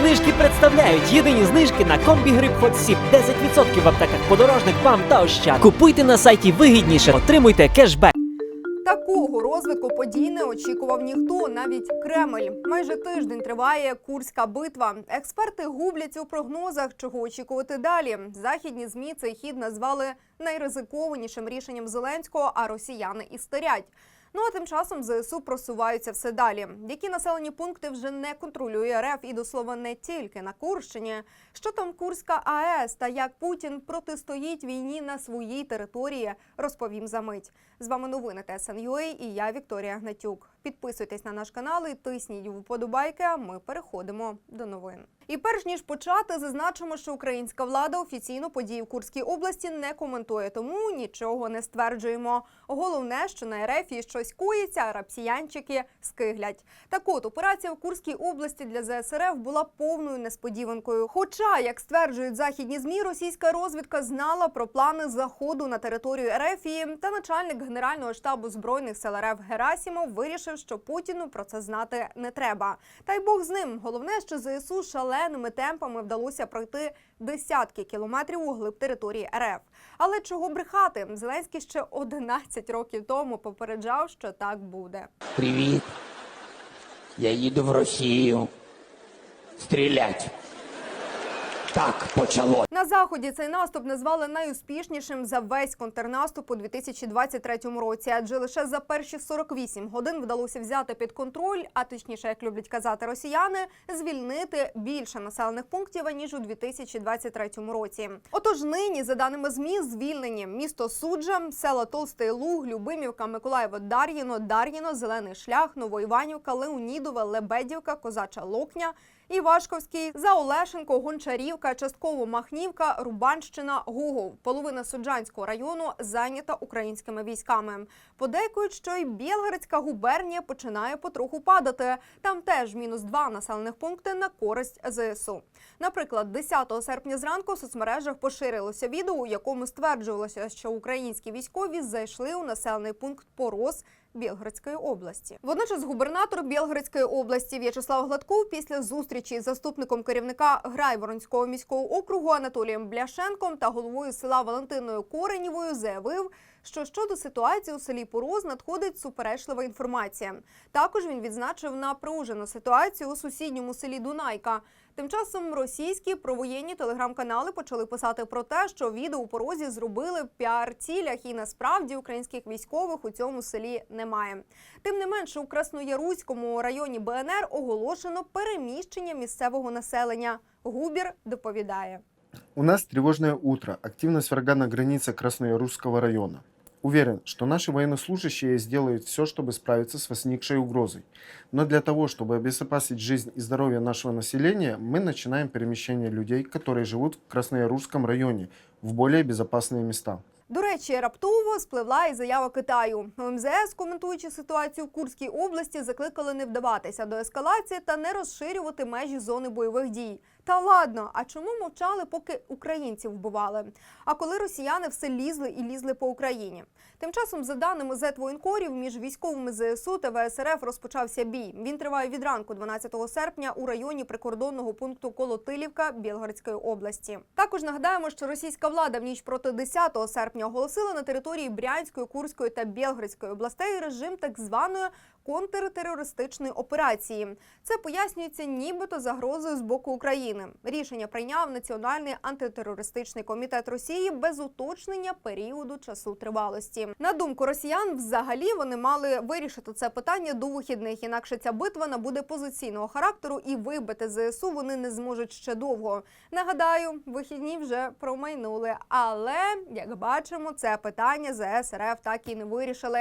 знижки представляють єдині знижки на комбі грип Hot Sip. 10% в аптеках подорожник, вам та ощад. Купуйте на сайті вигідніше, отримуйте кешбек. Такого розвитку подій не очікував ніхто, навіть Кремль. Майже тиждень триває курська битва. Експерти губляться у прогнозах, чого очікувати далі. Західні змі цей хід назвали найризикованішим рішенням Зеленського, а росіяни істерять. Ну а тим часом ЗСУ просуваються все далі. Які населені пункти вже не контролює РФ і до слова не тільки на Курщині. Що там Курська АЕС та як Путін протистоїть війні на своїй території, розповім за мить. З вами новини ТСНЮА і я Вікторія Гнатюк. Підписуйтесь на наш канал і тисніть вподобайки. А ми переходимо до новин. І перш ніж почати, зазначимо, що українська влада офіційно події в Курській області не коментує, тому нічого не стверджуємо. Головне, що на РФ щось коїться, а рапсіянчики скиглять. Так от операція в Курській області для ЗСРФ була повною несподіванкою. Хоча, як стверджують західні змі, російська розвідка знала про плани заходу на територію РФ, та начальник генерального штабу збройних сил РФ Герасімов вирішив, що Путіну про це знати не треба. Та й Бог з ним. Головне, що ЗСУ шаленими темпами вдалося пройти десятки кілометрів у глиб території РФ. Але чого брехати? Зеленський ще 11 років тому попереджав, що так буде. Привіт. Я їду в Росію. Стрілять. Так почало. На заході цей наступ назвали найуспішнішим за весь контрнаступ у 2023 році, адже лише за перші 48 годин вдалося взяти під контроль, а точніше, як люблять казати росіяни, звільнити більше населених пунктів ніж у 2023 році. Отож, нині, за даними змі, звільнені місто Суджа, села Толстий Луг, Любимівка, Миколаєво, Дар'їно, Дар'їно, Зелений Шлях, Новоіванівка, Леонідове, Лебедівка, Козача Локня. Івашковський, Заолешенко, Гончарівка, частково Махнівка, Рубанщина, Гугов. Половина Суджанського району зайнята українськими військами. Подейкують, що й Білгородська губернія починає потроху падати. Там теж мінус два населених пункти на користь ЗСУ. Наприклад, 10 серпня зранку в соцмережах поширилося відео, у якому стверджувалося, що українські військові зайшли у населений пункт Порос. Білгородської області. Водночас губернатор Білгородської області В'ячеслав Гладков після зустрічі з заступником керівника Грайворонського міського округу Анатолієм Бляшенком та головою села Валентиною Коренєвою заявив, що щодо ситуації у селі Пороз надходить суперечлива інформація. Також він відзначив напружену ситуацію у сусідньому селі Дунайка. Тим часом російські провоєнні телеграм-канали почали писати про те, що відео у порозі зробили в піар-цілях, і насправді українських військових у цьому селі немає. Тим не менше, у Краснояруському районі БНР оголошено переміщення місцевого населення. Губір доповідає. У нас тревожное утро. Активность врага на границе Красноярусского района. Уверен, что наши военнослужащие сделают все, чтобы справиться с возникшей угрозой. Но для того, чтобы обезопасить жизнь и здоровье нашего населения, мы начинаем перемещение людей, которые живут в Красноярусском районе, в более безопасные места. До речі, раптово спливла і заява Китаю. У МЗС, коментуючи ситуацію в Курській області, закликали не вдаватися до ескалації та не розширювати межі зони бойових дій. Та ладно, а чому мовчали, поки українців вбивали? А коли росіяни все лізли і лізли по Україні? Тим часом, за даними Зетвоєнкорів, між військовими ЗСУ та ВСРФ розпочався бій. Він триває від ранку 12 серпня у районі прикордонного пункту Колотилівка Білгородської області. Також нагадаємо, що російська влада в ніч проти 10 серпня оголосила на території Брянської, Курської та Білгородської областей режим так званої контртерористичної операції. Це пояснюється нібито загрозою з боку України. Рішення прийняв Національний антитерористичний комітет Росії без уточнення періоду часу тривалості. На думку росіян, взагалі вони мали вирішити це питання до вихідних, інакше ця битва набуде позиційного характеру і вибити ЗСУ вони не зможуть ще довго. Нагадаю, вихідні вже промайнули, але як бачимо, це питання ЗС РФ так і не вирішили.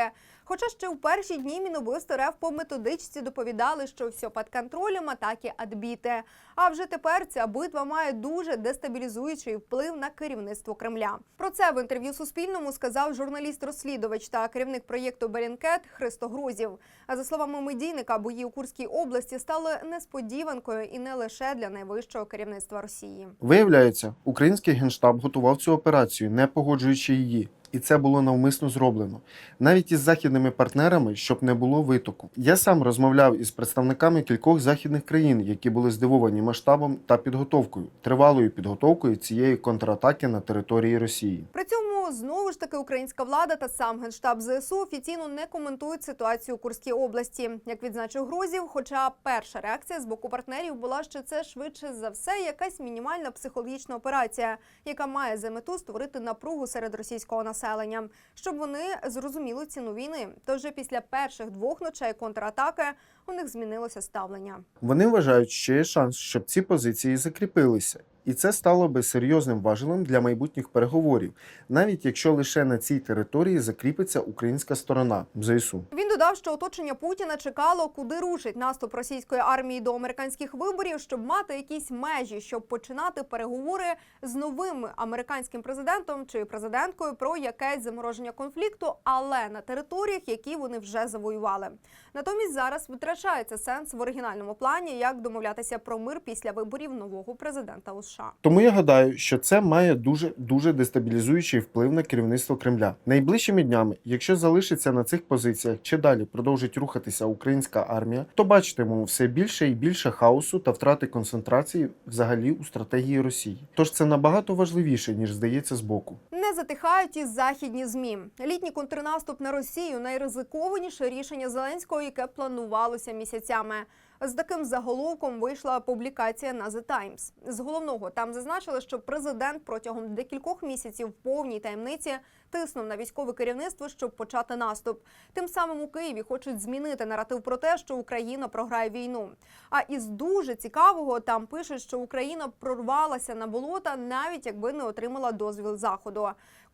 Хоча ще в перші дні Мінобвинство РФ по методичці доповідали, що все під контролем, атаки відбіти. А вже тепер ця битва має дуже дестабілізуючий вплив на керівництво Кремля. Про це в інтерв'ю Суспільному сказав журналіст-розслідувач та керівник проєкту Берінкет Христо Грузів. А за словами медійника, бої у Курській області стали несподіванкою і не лише для найвищого керівництва Росії. Виявляється, український генштаб готував цю операцію, не погоджуючи її. І це було навмисно зроблено, навіть із західними партнерами, щоб не було витоку. Я сам розмовляв із представниками кількох західних країн, які були здивовані масштабом та підготовкою, тривалою підготовкою цієї контратаки на території Росії. При цьому знову ж таки українська влада та сам генштаб ЗСУ офіційно не коментують ситуацію у Курській області, як відзначив Грозів. Хоча перша реакція з боку партнерів була, що це швидше за все якась мінімальна психологічна операція, яка має за мету створити напругу серед російського населення, щоб вони зрозуміли ціну війни. Тож вже після перших двох ночей контратаки у них змінилося ставлення. Вони вважають, що є шанс, щоб ці позиції закріпилися. І це стало би серйозним важелем для майбутніх переговорів, навіть якщо лише на цій території закріпиться українська сторона ЗСУ. Він додав, що оточення Путіна чекало, куди рушить наступ російської армії до американських виборів, щоб мати якісь межі, щоб починати переговори з новим американським президентом чи президенткою про якесь замороження конфлікту, але на територіях, які вони вже завоювали. Натомість зараз витрачається сенс в оригінальному плані, як домовлятися про мир після виборів нового президента у США. Тому я гадаю, що це має дуже дуже дестабілізуючий вплив на керівництво Кремля. Найближчими днями, якщо залишиться на цих позиціях чи далі продовжить рухатися українська армія, то бачитимемо все більше і більше хаосу та втрати концентрації взагалі у стратегії Росії. Тож це набагато важливіше ніж здається збоку. Не затихають і західні змі. Літній контрнаступ на Росію найризикованіше рішення Зеленського, яке планувалося місяцями. З таким заголовком вийшла публікація на The Times. З головного там зазначили, що президент протягом декількох місяців в повній таємниці тиснув на військове керівництво, щоб почати наступ. Тим самим у Києві хочуть змінити наратив про те, що Україна програє війну. А із дуже цікавого там пишуть, що Україна прорвалася на болота, навіть якби не отримала дозвіл заходу.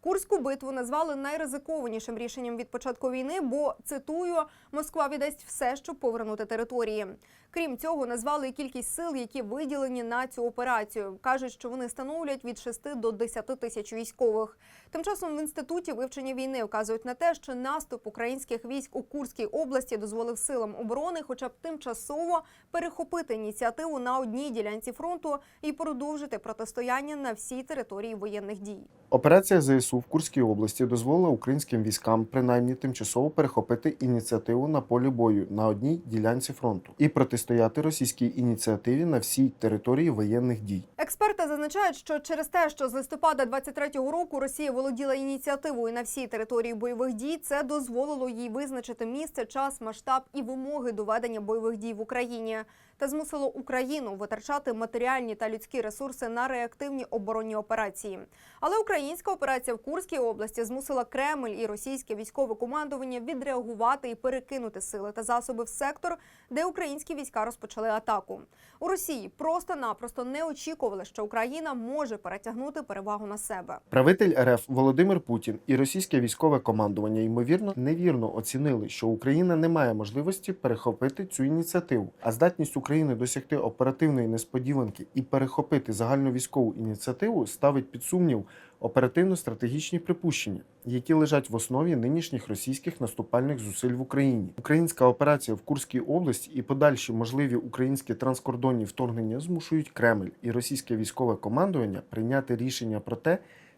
Курську битву назвали найризикованішим рішенням від початку війни, бо цитую, Москва віддасть все, щоб повернути території. Крім цього, назвали кількість сил, які виділені на цю операцію. кажуть, що вони становлять від 6 до 10 тисяч військових. Тим часом в інституті вивчення війни вказують на те, що наступ українських військ у Курській області дозволив силам оборони, хоча б тимчасово перехопити ініціативу на одній ділянці фронту і продовжити протистояння на всій території воєнних дій. Операція ЗСУ в Курській області дозволила українським військам принаймні тимчасово перехопити ініціативу на полі бою на одній ділянці фронту і протистояти російській ініціативі на всій території воєнних дій. Експерти зазначають, що через те, що з листопада 23-го року Росія володіла ініціативою на всій території бойових дій, це дозволило їй визначити місце, час, масштаб і вимоги до ведення бойових дій в Україні. Та змусило Україну витрачати матеріальні та людські ресурси на реактивні оборонні операції. Але українська операція в Курській області змусила Кремль і російське військове командування відреагувати і перекинути сили та засоби в сектор, де українські війська розпочали атаку. У Росії просто-напросто не очікували, що Україна може перетягнути перевагу на себе. Правитель РФ Володимир Путін і російське військове командування ймовірно невірно оцінили, що Україна не має можливості перехопити цю ініціативу, а здатність України досягти оперативної несподіванки і перехопити загальну військову ініціативу ставить під сумнів оперативно-стратегічні припущення, які лежать в основі нинішніх російських наступальних зусиль в Україні. Українська операція в Курській області і подальші можливі українські транскордонні вторгнення змушують Кремль і російське військове командування прийняти рішення про те,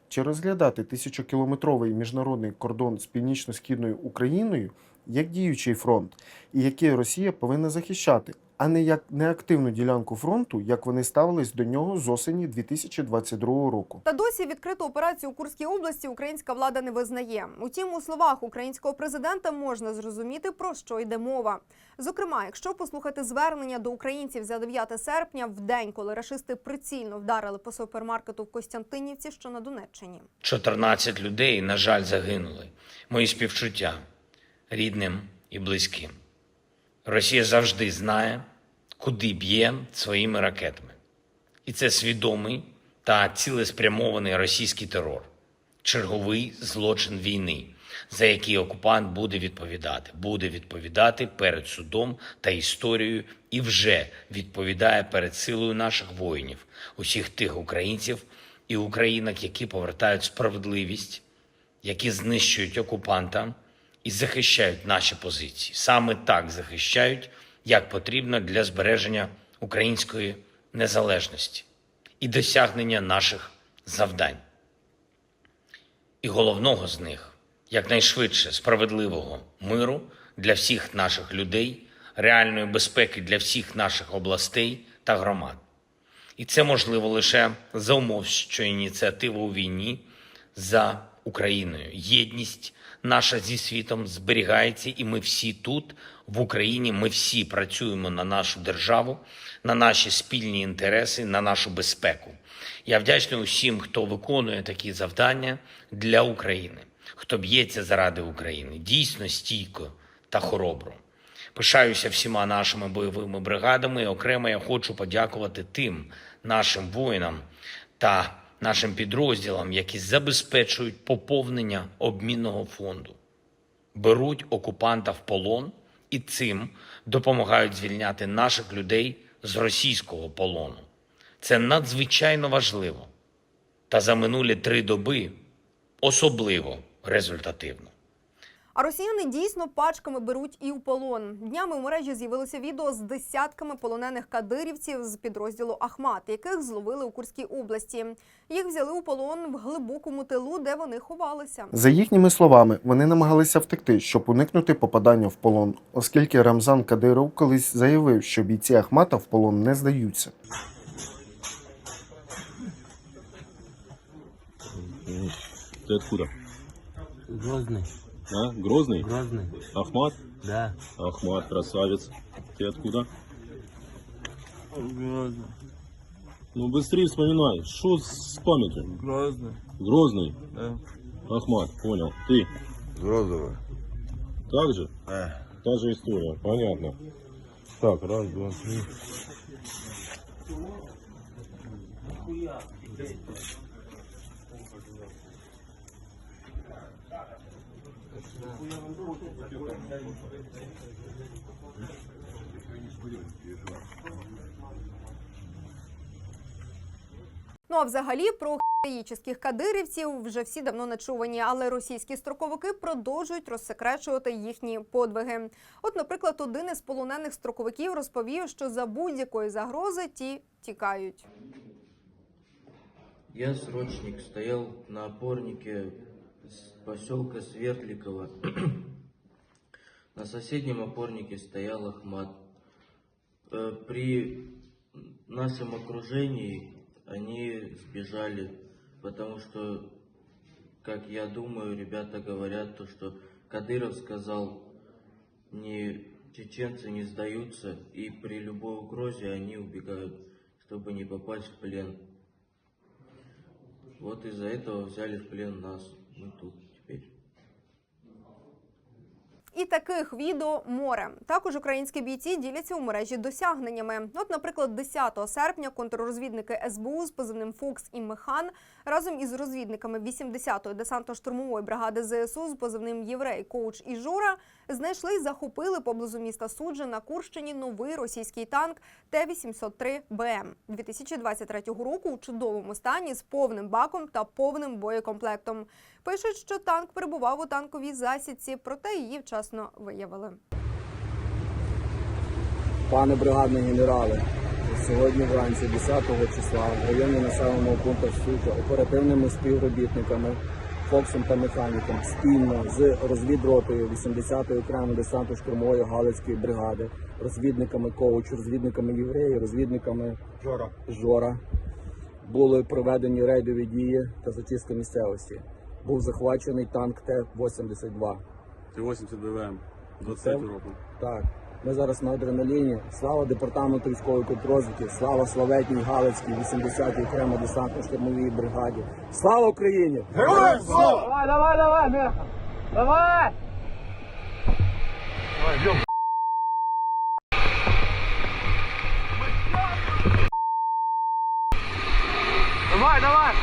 чи розглядати тисячокілометровий міжнародний кордон з північно-східною Україною як діючий фронт, і який Росія повинна захищати, а не як неактивну ділянку фронту, як вони ставились до нього з осені 2022 року. Та досі відкриту операцію у Курській області українська влада не визнає. Утім, у словах українського президента можна зрозуміти про що йде мова. Зокрема, якщо послухати звернення до українців за 9 серпня, в день, коли рашисти прицільно вдарили по супермаркету в Костянтинівці, що на Донеччині. 14 людей, на жаль, загинули. Мої співчуття рідним і близьким. Росія завжди знає, куди б'є своїми ракетами. І це свідомий та цілеспрямований російський терор, черговий злочин війни, за який окупант буде відповідати, буде відповідати перед судом та історією і вже відповідає перед силою наших воїнів, усіх тих українців і українок, які повертають справедливість, які знищують окупанта і захищають наші позиції. Саме так захищають, як потрібно для збереження української незалежності і досягнення наших завдань. і головного з них якнайшвидше справедливого миру для всіх наших людей, реальної безпеки для всіх наших областей та громад. І це можливо лише за умов, що ініціатива у війні за Україною. Єдність наша зі світом зберігається, і ми всі тут, в Україні, ми всі працюємо на нашу державу, на наші спільні інтереси, на нашу безпеку. Я вдячний усім, хто виконує такі завдання для України, хто б'ється заради України, дійсно стійко та хоробро. Пишаюся всіма нашими бойовими бригадами. Окремо я хочу подякувати тим нашим воїнам та нашим підрозділам, які забезпечують поповнення обмінного фонду, беруть окупанта в полон і цим допомагають звільняти наших людей з російського полону. Це надзвичайно важливо. Та за минулі три доби особливо результативно. А росіяни дійсно пачками беруть і в полон. Днями у мережі з'явилося відео з десятками полонених кадирівців з підрозділу Ахмат, яких зловили у Курській області. Їх взяли у полон в глибокому тилу, де вони ховалися. За їхніми словами, вони намагалися втекти, щоб уникнути попадання в полон, оскільки Рамзан Кадиров колись заявив, що бійці Ахмата в полон не здаються. Ты откуда? Грозный, А? Грозный? Грозный, Ахмат? да. Ахмат, красавец. Ты откуда? Грозный, Ну быстрее вспоминай. Что с памятью? Грозный, Грозный? да. Ахмат, понял. Ты? Грозово. Так же? Э. Та же история, понятно. Так, раз, два, три. Ну а взагалі про героїчних кадирівців вже всі давно начувані, але російські строковики продовжують розсекречувати їхні подвиги. От, наприклад, один із полонених строковиків розповів, що за будь-якої загрози ті тікають. Я срочник, стоял на опорнике поселка Свердликова. На соседнем опорнике стоял Ахмат. Э, При нашем окружении они сбежали, потому что, как я думаю, ребята говорят, то, что Кадыров сказал, не чеченцы не сдаются, и при любой угрозе они убегают, чтобы не попасть в плен. Вот из-за этого взяли в плен нас. Мы тут теперь. І таких відео море. Також українські бійці діляться у мережі досягненнями. От, наприклад, 10 серпня контррозвідники СБУ з позивним Фукс і Механ разом із розвідниками 80-ї десантно-штурмової бригади ЗСУ з позивним Єврей, Коуч і Жора знайшли і захопили поблизу міста Суджа на Курщині новий російський танк Т-803 БМ 2023 року у чудовому стані з повним баком та повним боєкомплектом. Пишуть, що танк перебував у танковій засідці, проте її вчасно виявили. Пане бригадний генерале, сьогодні вранці 10 числа в районі населеного пункту Суча оперативними співробітниками Фоксом та механіком спільно з розвідротою 80-ї окремої десанту штурмової Галицької бригади, розвідниками коуч, розвідниками євреї, розвідниками Жора. Жора були проведені рейдові дії та зачистка місцевості. Був захвачений танк Т-82. Т-80 БВМ. 20 Це- року. Так, ми зараз на адреналіні. Слава департаменту військової контррозвідки, слава славетній Галицькій 80-й окремо десантно штурмовій бригаді. Слава Україні! Героям слава! Давай, давай, давай, Меха! Давай! Давай, давай!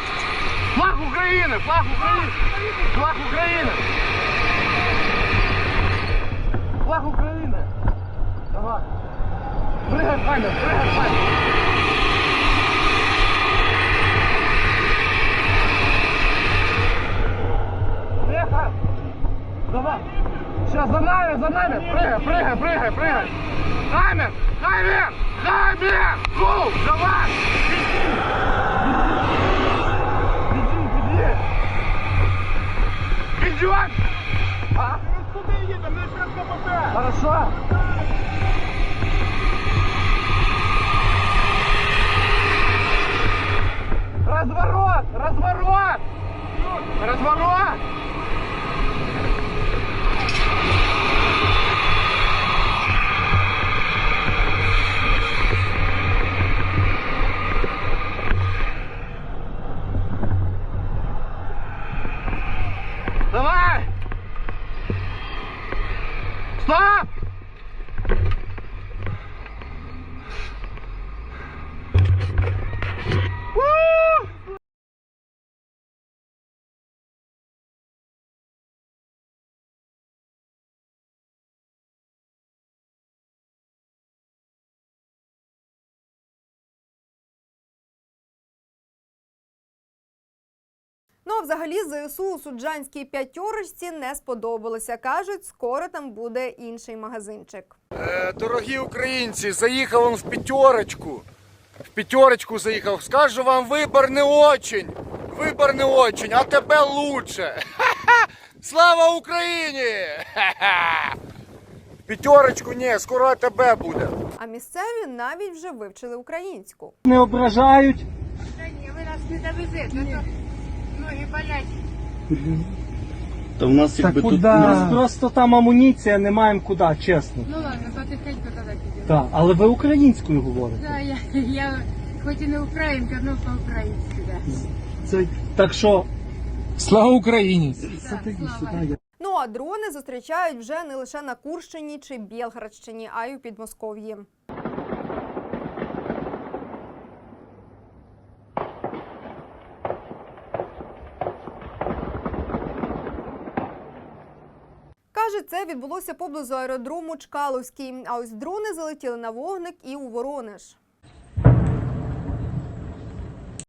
Флаг України! Флаг України! Флаг України! Флаг України! Давай! Пригай, Файна, пригай, Файна! Пригай! Давай! Сейчас за нами, за нами! Прыгай, прыгай, прыгай, прыгай! Хаммер! Хаммер! Хаммер! Гу! Давай! Беги, беги! чувак? А? Куди їдемо? Не через КПП. Хорошо. Разворот! Разворот! Разворот! 三 взагалі ЗСУ у суджанській п'ятьорочці не сподобалося. кажуть, скоро там буде інший магазинчик. Е, дорогі українці, заїхав он в п'ятерочку. В п'ятерочку заїхав. Скажу вам, вибор не очень. Вибор не очень, а тебе лучше. Ха-ха! Слава Україні! Ха-ха! П'ятерочку ні, скоро АТБ буде. А місцеві навіть вже вивчили українську. Не ображають. Ви нас не довезете, ноги болять. Та в нас Так куди? У нас просто там амуніція, не маємо куди, чесно. Ну ладно, потихеньку тоді підемо. Так, але ви українською говорите. Да, я, я хоч і не українка, але по-українськи, да. Це так що. Слава Україні! Так, слава. Ну а дрони зустрічають вже не лише на Курщині чи Білградщині, а й у Підмосков'ї. Каже, це відбулося поблизу аеродрому Чкаловський. А ось дрони залетіли на вогник і у Воронеж.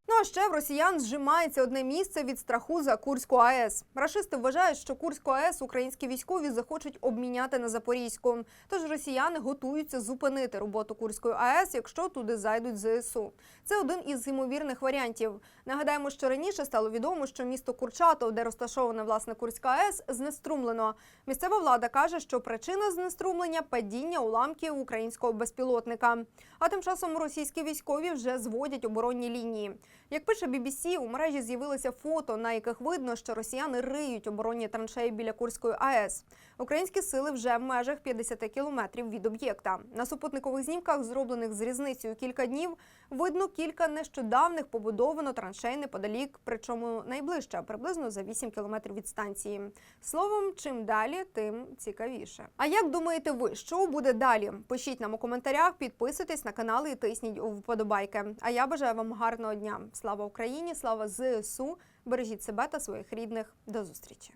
Ну а ще в росіян зжимається одне місце від страху за Курську АЕС. Рашисти вважають, що Курську АЕС українські військові захочуть обміняти на Запорізьку. Тож росіяни готуються зупинити роботу Курської АЕС, якщо туди зайдуть ЗСУ. Це один із ймовірних варіантів. Нагадаємо, що раніше стало відомо, що місто Курчатов, де розташована власне Курська АЕС, знеструмлено. Місцева влада каже, що причина знеструмлення падіння уламків українського безпілотника. А тим часом російські військові вже зводять оборонні лінії. Як пише BBC, у мережі з'явилися фото, на яких видно, що росіяни риють оборонні траншеї біля Курської АЕС. Українські сили вже в межах 50 кілометрів від об'єкта. На супутникових знімках, зроблених з різницею кілька днів, видно кілька нещодавних побудовано траншей неподалік, причому найближче, приблизно за 8 кілометрів від станції. Словом, чим далі, тим цікавіше. А як думаєте ви, що буде далі? Пишіть нам у коментарях, підписуйтесь на канал і тисніть у вподобайки. А я бажаю вам гарного дня. Слава Україні! Слава ЗСУ! Бережіть себе та своїх рідних. До зустрічі!